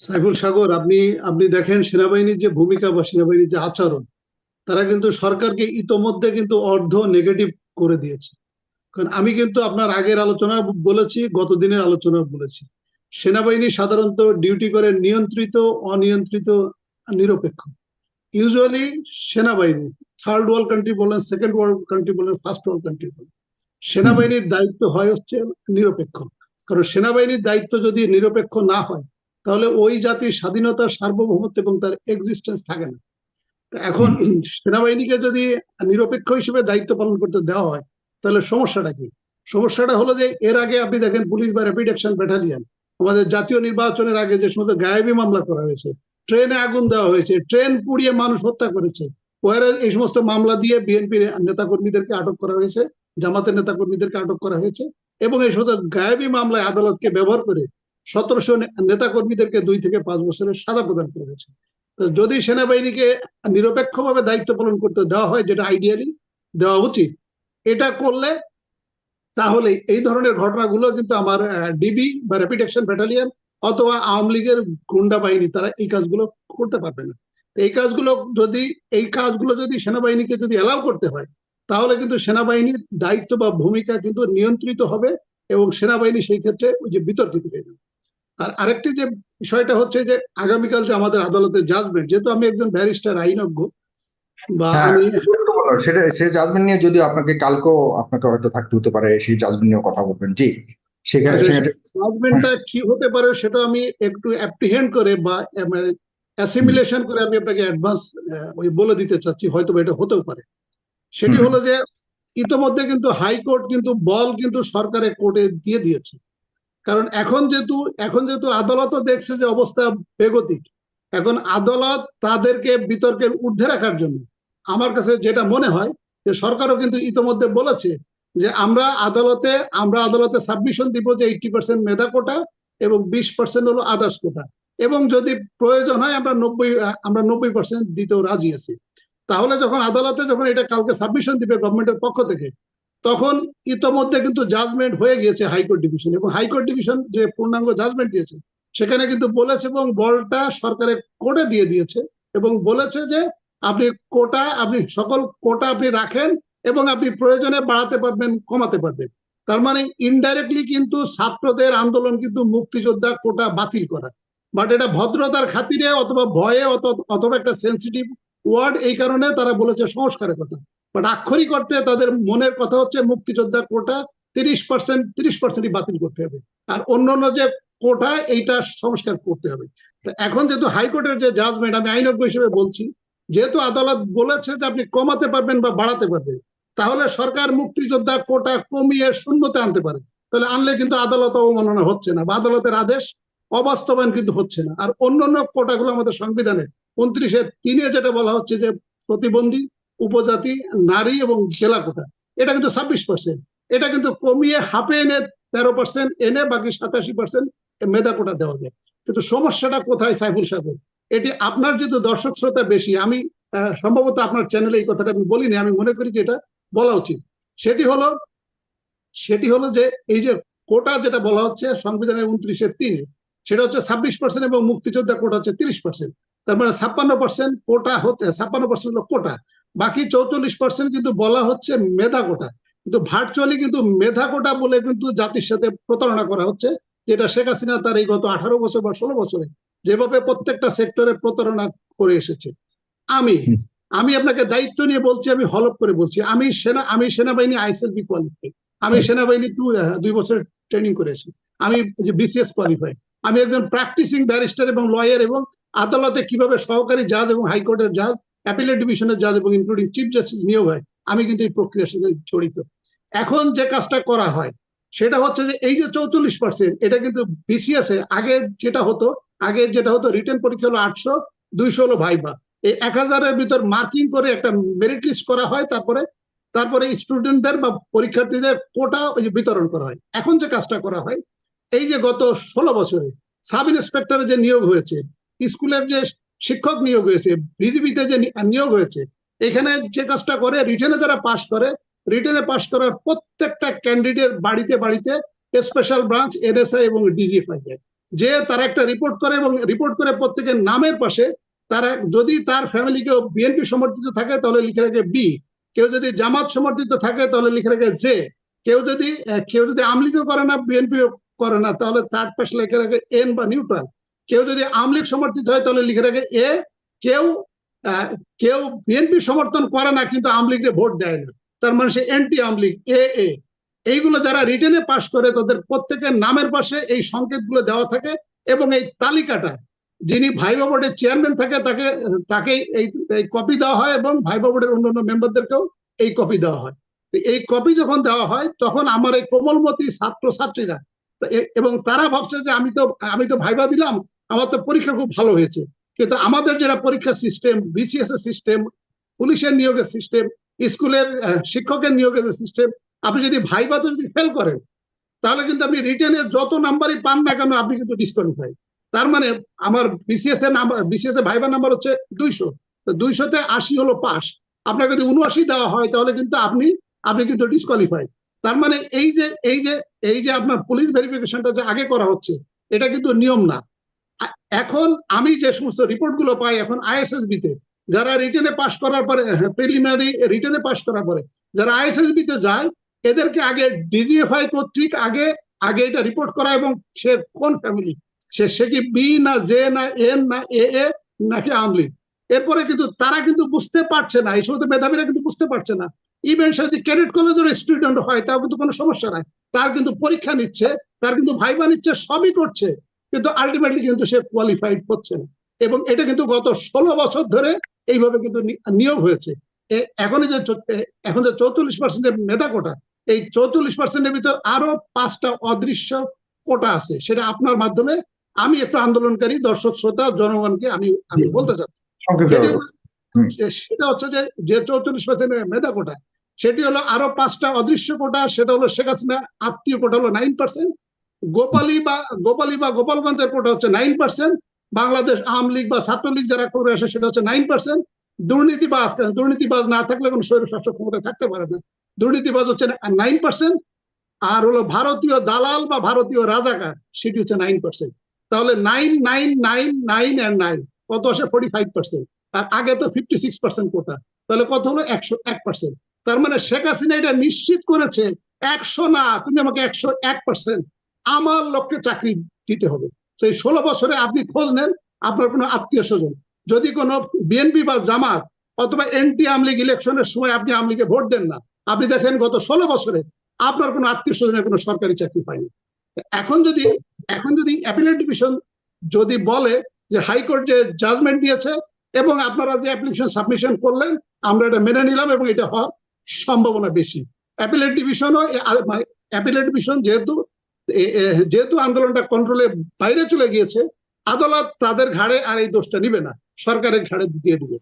সাইফুল সাগর, আপনি আপনি দেখেন সেনাবাহিনীর যে ভূমিকা বা সেনাবাহিনীর যে আচরণ, তারা কিন্তু সরকারকে ইতোমধ্যে কিন্তু অর্ধ নেগেটিভ করে দিয়েছে। কারণ আমি কিন্তু আপনার আগের আলোচনা বলেছি গত দিনের আলোচনা বলেছি। সেনাবাহিনী সাধারণত ডিউটি করে নিয়ন্ত্রিত, অনিয়ন্ত্রিত, নিরপেক্ষ। ইউজুয়ালি সেনাবাহিনী থার্ড ওয়ার্ল্ড কান্ট্রি বলেন সেকেন্ড ওয়ার্ল্ড কান্ট্রি বলেন ফার্স্ট ওয়ার্ল্ড কান্ট্রি বলেন, সেনাবাহিনীর দায়িত্ব হয় হচ্ছে নিরপেক্ষ। কারণ সেনাবাহিনীর দায়িত্ব যদি নিরপেক্ষ না হয় তাহলে ওই জাতির স্বাধীনতা সার্বভৌমত্ব এবং তার এক্সিস্টেন্স থাকে না। এখন সেনাবাহিনীকে যদি নিরপেক্ষ হিসেবে দায়িত্ব পালন করতে দেওয়া হয় তাহলে সমস্যাটা কি? সমস্যাটা হলো যে এর আগে আপনি দেখেন পুলিশ বা র্যাপিড অ্যাকশন ব্যাটালিয়ান আমাদের জাতীয় নির্বাচনের আগে যে সমস্ত গায়েবী মামলা করা হয়েছে ট্রেনে আগুন দেওয়া হয়েছে ট্রেন পুড়িয়ে মানুষ হত্যা করেছে এই সমস্ত মামলা দিয়ে বিএনপির নেতাকর্মীদেরকে আটক করা হয়েছে জামাতের নেতাকর্মীদেরকে আটক করা হয়েছে এবং এই সমস্ত গায়েবী মামলায় আদালতকে ব্যবহার করে সতেরোশো নেতাকর্মীদেরকে দুই থেকে পাঁচ বছরের সাজা প্রদান করে গেছে যদি সেনাবাহিনীকে নিরপেক্ষভাবে দায়িত্ব পালন করতে দেওয়া হয়, যেটা আইডিয়ালি দেওয়া উচিত, এটা করলে তাহলে এই ধরনের ঘটনাগুলো কিন্তু আমার ডিবি বা র্যাপিড অ্যাকশন ব্যাটালিয়ন অথবা আওয়ামী লীগের গুন্ডা বাহিনী, তারা এই কাজগুলো করতে পারবে না। এই কাজগুলো যদি, এই কাজগুলো যদি সেনাবাহিনীকে যদি অ্যালাউ করতে হয়, তাহলে কিন্তু সেনাবাহিনীর দায়িত্ব বা ভূমিকা কিন্তু নিয়ন্ত্রিত হবে এবং সেনাবাহিনী সেই ক্ষেত্রে ওই যে বিতর্কিত হয়ে যাবে। আর আরেকটি যে বিষয়টা হচ্ছে যে আগামীকাল যে আমাদের আদালতের জাজমেন্ট যেহেতু আমি একজন ব্যারিস্টার আইনজ্ঞ বা হ্যাঁ, আমি সেটা সেই জাজমেন্ট নিয়ে যদি আপনাকে কালকেও আপনাকে হয়তো থাকতে হতে পারে সেই জাজমেন্ট নিয়ে কথা বলবেন। জি সেখানে জাজমেন্টটা কি হতে পারে সেটা আমি একটু অ্যাপ্রিহেন্ড করে বা অ্যাসিমিলেশন করে আমি আপনাকে অ্যাডভান্স ওই বলে দিতে চাচ্ছি হয়তো এটা হতেও পারে। সেটি হলো যে ইতোমধ্যে কিন্তু হাইকোর্ট কিন্তু বল কিন্তু সরকারের কোর্টে দিয়ে দিয়েছে। কারণ এখন যেহেতু এখন যেহেতু আদালতও দেখছে যে অবস্থা বেগতিক, এখন আদালত তাদেরকে বিতর্কের ঊর্ধ্বে রাখার জন্য আমার কাছে যেটা মনে হয় যে সরকারও কিন্তু ইতোমধ্যে বলেছে যে আমরা আদালতে আমরা আদালতে সাবমিশন দিব যে এইটি পার্সেন্ট মেধা কোটা এবং বিশ পার্সেন্ট হলো আদার্স কোটা। এবং যদি প্রয়োজন হয় আমরা নব্বই আমরা নব্বই পার্সেন্ট দিতেও রাজি আছি। তাহলে যখন আদালতে যখন এটা কালকে সাবমিশন দিবে গভর্নমেন্টের পক্ষ থেকে তখন ইতোমধ্যে কিন্তু জাজমেন্ট হয়ে গিয়েছে হাইকোর্ট ডিভিশন এবং হাইকোর্ট ডিভিশন যে পূর্ণাঙ্গ জাজমেন্ট দিয়েছে, সেখানে কিন্তু বলেছে এবং বলটা সরকারের কোর্টে দিয়ে দিয়েছে এবং বলেছে যে আপনি কোটা, আপনি সকল কোটা আপনি রাখেন এবং আপনি প্রয়োজনে বাড়াতে পারবেন, কমাতে পারবেন। তার মানে ইনডাইরেক্টলি কিন্তু ছাত্রদের আন্দোলন কিন্তু মুক্তিযোদ্ধা কোটা বাতিল করা। বাট এটা ভদ্রতার খাতিরে অথবা ভয়ে অথ- অথবা একটা সেন্সিটিভ ওয়ার্ড এই কারণে তারা বলেছে সংস্কারের কথা। বাট আক্ষরিক অর্থে তাদের মনের কথা হচ্ছে মুক্তিযোদ্ধা কোটা তিরিশ পার্সেন্ট তিরিশ পার্সেন্টই বাতিল করতে হবে। আর অন্যান্য যে কোটা, এইটা সংস্কার করতে হবে। এখন যেহেতু হাইকোর্টের যে জাজমেন্ট আমি আইনজ্ঞ হিসেবে বলছি, যেহেতু আদালত বলেছে যে আপনি কমাতে পারবেন বা বাড়াতে পারবেন, তাহলে সরকার মুক্তিযোদ্ধা কোটা কমিয়ে শূন্যতে আনতে পারে। তাহলে আনলে কিন্তু আদালত অবমাননা হচ্ছে না, বা আদালতের আদেশ অবাস্তবায়ন কিন্তু হচ্ছে না। আর অন্যান্য কোটাগুলো আমাদের সংবিধানে উনত্রিশে তিনে যেটা বলা হচ্ছে যে প্রতিবন্ধী, উপজাতি, নারী এবং জেলা কোটা। এটা কিন্তু ছাব্বিশ পার্সেন্ট এটা কিন্তু কমিয়ে হাফে এনে তেরো পার্সেন্ট এনে বাকি সাতাশি পার্সেন্ট মেধা কোটা দেওয়া যায়। কিন্তু সমস্যাটা কোথায় সাইফুল সাহেব? এটি আপনার যেহেতু দর্শক শ্রোতা বেশি, আমি সম্ভবত আপনার চ্যানেলে এই কথাটা আমি বলিনি, আমি মনে করি যে এটা বলা উচিত। সেটি হলো সেটি হলো যে এই যে কোটা যেটা বলা হচ্ছে সংবিধানের উনত্রিশের তিন, সেটা হচ্ছে ছাব্বিশ পার্সেন্ট এবং মুক্তিযোদ্ধা কোটা হচ্ছে তিরিশ পার্সেন্ট তার মানে ছাপ্পান্ন পার্সেন্ট কোটা হচ্ছে ছাপ্পান্ন পার্সেন্ট হলো কোটা। বাকি চৌচল্লিশ পার্সেন্ট কিন্তু বলা হচ্ছে মেধা কোটা। কিন্তু ভার্চুয়ালি কিন্তু মেধা কোটা বলে কিন্তু জাতির সাথে প্রতারণা করা হচ্ছে যেটা শেখ হাসিনা তার এই গত আঠারো বছর বা ষোলো বছরে যেভাবে প্রত্যেকটা সেক্টরে প্রতারণা করে এসেছে। আমি আমি আপনাকে দায়িত্ব নিয়ে বলছি আমি হলপ করে বলছি। আমি সেনা আমি সেনাবাহিনী আইএসএলবি কোয়ালিফাইড আমি সেনাবাহিনী টু দুই বছর ট্রেনিং করেছি। আমি বিসিএস কোয়ালিফাইড আমি একজন প্র্যাকটিসিং ব্যারিস্টার এবং লয়ার এবং আদালতে কীভাবে সহকারী জাজ এবং হাইকোর্টের জাজ অ্যাপিলেট ডিভিশনের জাজ এবং ইনক্লুডিং চিফ জাস্টিস নিয়োগ হয়, আমি কিন্তু এই প্রক্রিয়ার সাথে জড়িত। এখন যে কাজটা করা হয়, সেটা হচ্ছে যে এই যে চৌচল্লিশ পার্সেন্ট এটা কিন্তু বিসিএস এ আগে যেটা হতো, আগে যেটা হতো রিটেন পরীক্ষা হলো আটশো, দুইশো হলো ভাইবা। এই এক হাজারের ভিতর মার্কিং করে একটা মেরিট লিস্ট করা হয়, তারপরে তারপরে স্টুডেন্টদের বা পরীক্ষার্থীদের কোটা ওই যে বিতরণ করা হয়। এখন যে কাজটা করা হয়, এই যে গত ষোলো বছরে সাব ইন্সপেক্টরের যে নিয়োগ হয়েছে স্কুলের যে শিক্ষক নিয়োগ হয়েছে, বিজিবিতে যে নিয়োগ হয়েছে, এখানে যে কাজটা করে রিটেনে যারা পাশ করে রিটেনে পাশ করার প্রত্যেকটা ক্যান্ডিডেট বাড়িতে বাড়িতে স্পেশাল ব্রাঞ্চ এনএসআই এবং ডিজিএফআই যায় যে তারা একটা রিপোর্ট করে এবং রিপোর্ট করে প্রত্যেকের নামের পাশে, তারা যদি তার ফ্যামিলি কেউ বিএনপি সমর্থিত থাকে, তাহলে লিখে রাখে বি কেউ যদি জামাত সমর্থিত থাকে, তাহলে লিখে রাখে জে কেউ যদি কেউ যদি আমলিগও করে না বিএনপিও করে না, তাহলে থার্ড পাশে লিখে রাখে এন বা নিউট্রাল কেউ যদি আমলিগ সমর্থিত হয়, তাহলে লিখে রাখে এ, কেউ কেউ বিএনপি সমর্থন করে না, কিন্তু আমলিগকে ভোট দেয় না। তার মানে সে এন্টি আমলিগ এ এ। এইগুলো যারা রিটেনে পাশ করে, তাদের প্রত্যেকের নামের পাশে এই সংকেতগুলো দেওয়া থাকে এবং এই তালিকাটা, যিনি ভাইবা বোর্ডের চেয়ারম্যান থাকে, তাকে তাকে এই এই কপি দেওয়া হয় এবং ভাইবা বোর্ডের অন্যান্য মেম্বারদেরকেও এই কপি দেওয়া হয়। এই কপি যখন দেওয়া হয়, তখন আমার এই কোমলমতি ছাত্র ছাত্রীরা এবং তারা ভাবছে যে আমি তো আমি তো ভাইবা দিলাম আমার তো পরীক্ষা খুব ভালো হয়েছে। কিন্তু আমাদের যেটা পরীক্ষা সিস্টেম বিসিএস এর সিস্টেম পুলিশের নিয়োগের সিস্টেম স্কুলের শিক্ষকের নিয়োগের সিস্টেম আপনি যদি ভাইবাতে যদি ফেল করেন, তাহলে কিন্তু আপনি রিটেনে যত নাম্বারই পান না কেন আপনি কিন্তু ডিসকোয়ালিফাই তার মানে আমার বিসিএস এর নাম্বার বিসিএস এর ভাইবা নাম্বার হচ্ছে দুইশো। তো দুইশোতে আশি হলো পাস আপনাকে যদি উনআশি দেওয়া হয়, তাহলে কিন্তু আপনি আপনি কিন্তু ডিসকোয়ালিফাই তার মানে এই যে এই যে এই যে আপনার পুলিশ ভেরিফিকেশনটা যে আগে করা হচ্ছে, এটা কিন্তু নিয়ম না। এখন আমি যে সমস্ত রিপোর্টগুলো পাই এখন আইএসএসবি তে যারা রিটেনে পাশ করার পরে প্রিলিমিনারি রিটেনে পাশ করার পরে, যারা আইএসএসবি তে যায়, এদেরকে আগে ডিজিএফআই কর্তৃক আগে আগে এটা রিপোর্ট করা এবং সে কোন ফ্যামিলি সে সে কি বি না জে না এন না এ এ নাকি আমলি এরপরে কিন্তু তারা কিন্তু বুঝতে পারছে না, এই সমস্ত মেধাবীরা কিন্তু বুঝতে পারছে না। ইভেন সে যদি ক্যাডেট কলেজের স্টুডেন্ট হয়, তাও কিন্তু কোনো সমস্যা নাই। তার কিন্তু পরীক্ষা নিচ্ছে, তার কিন্তু ভাইবা নিচ্ছে, সবই করছে। কিন্তু আলটিমেটলি কিন্তু সে কোয়ালিফাইড হচ্ছে না। এবং এটা কিন্তু গত ষোলো বছর ধরে এইভাবে কিন্তু নিয়োগ হয়েছে। এখন যে এখন যে চৌচল্লিশ পার্সেন্টের মেধা কোটা এই চৌচল্লিশ পার্সেন্টের ভিতর আরও পাঁচটা অদৃশ্য কোটা আছে সেটা আপনার মাধ্যমে আমি একটু আন্দোলনকারী দর্শক শ্রোতা জনগণকে আমি আমি বলতে চাচ্ছি। সেটা হচ্ছে যে যে চৌচল্লিশ পার্সেন্টের মেধা কোটা সেটি হলো আরও পাঁচটা অদৃশ্য কোটা সেটা হলো শেখ হাসিনা আত্মীয় কোটা হলো নাইন পার্সেন্ট গোপালী বা গোপালী বা গোপালগঞ্জের কোটা হচ্ছে নাইন পার্সেন্ট বাংলাদেশ আওয়ামী লীগ বা ছাত্রলীগ যারা করে আসে সেটা হচ্ছে নাইন পার্সেন্ট দুর্নীতিবাজ দুর্নীতিবাজ না থাকলে কোনো স্বৈর শাসক ক্ষমতা থাকতে পারে না। দুর্নীতিবাজ হচ্ছে নাইন পার্সেন্ট আর হলো ভারতীয় দালাল বা ভারতীয় রাজাকার, সেটি হচ্ছে নাইন পার্সেন্ট তাহলে nine nine nine nine and nine কত আসে? ফোর্টি ফাইভ পার্সেন্ট আর আগে তো ফিফটি সিক্স পার্সেন্ট কোটা, তাহলে কত হলো? একশো এক পার্সেন্ট তার মানে শেখ হাসিনা এটা নিশ্চিত করেছে, একশো না, তুমি আমাকে একশো এক পার্সেন্ট আমার লক্ষ্যে চাকরি দিতে হবে। সেই ষোলো বছরে আপনি খোঁজ নেন, আপনার কোনো আত্মীয় স্বজন। যদি কোনো বিএনপি বা জামাত অথবা এনটি আমলিগ ইলেকশনের সময় আপনি আমলিগে ভোট দেন না, আপনি দেখেন গত ষোলো বছরে আপনার কোনো আত্মীয় স্বজনের কোনো সরকারি চাকরি পায়নি এখন যদি এখন যদি অ্যাপিলেট ডিভিশন যদি বলে যে হাইকোর্ট যে জাজমেন্ট দিয়েছে এবং আপনারা যে অ্যাপ্লিকেশন সাবমিশন করলেন, আমরা এটা মেনে নিলাম এবং এটা হওয়ার সম্ভাবনা বেশি। অ্যাপিলেট ডিভিশনও অ্যাপিলেট ডিভিশন যেহেতু যেহেতু আন্দোলনটা কন্ট্রোলে বাইরে চলে গিয়েছে, আদালত তাদের ঘাড়ে আর এই দোষটা নিবে না। সরকারের ঘাড়ে দিয়ে দিবে।